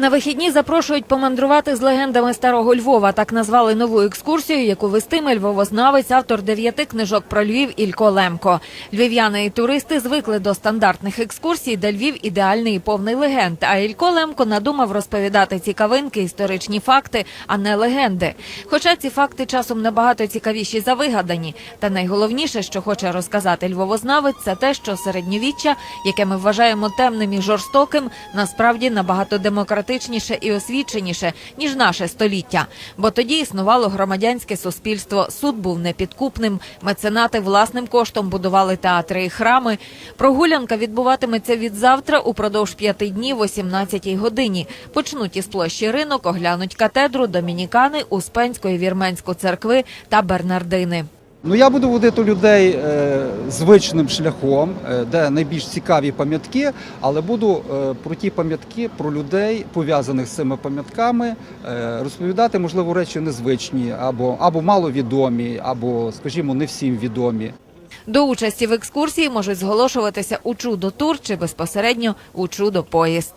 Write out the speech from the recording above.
На вихідні запрошують помандрувати з легендами старого Львова. Так назвали нову екскурсію, яку вестиме львовознавець, автор дев'яти книжок про Львів Ілько Лемко. Львів'яни і туристи звикли до стандартних екскурсій, де Львів ідеальний і повний легенд. А Ілько Лемко надумав розповідати цікавинки, історичні факти, а не легенди. Хоча ці факти часом набагато цікавіші за вигадані. Та найголовніше, що хоче розказати львовознавець, це те, що середньовіччя, яке ми вважаємо темним і жорстоким, насправді набагато демократичніше і освіченіше ніж наше століття. Бо тоді існувало громадянське суспільство, суд був непідкупним, меценати власним коштом будували театри і храми. Прогулянка відбуватиметься від завтра упродовж п'яти днів о 17-й годині. Почнуть із площі ринок, оглянуть катедру, домінікани, Успенську і Вірменську церкви та Бернардини. Ну, я буду водити людей е, звичним шляхом, е, де найбільш цікаві пам'ятки, але буду е, про ті пам'ятки, про людей, пов'язаних з цими пам'ятками, е, розповідати, можливо, речі незвичні, або, або маловідомі, або, скажімо, не всім відомі. До участі в екскурсії можуть зголошуватися у чудо тур чи безпосередньо у чудо поїзд.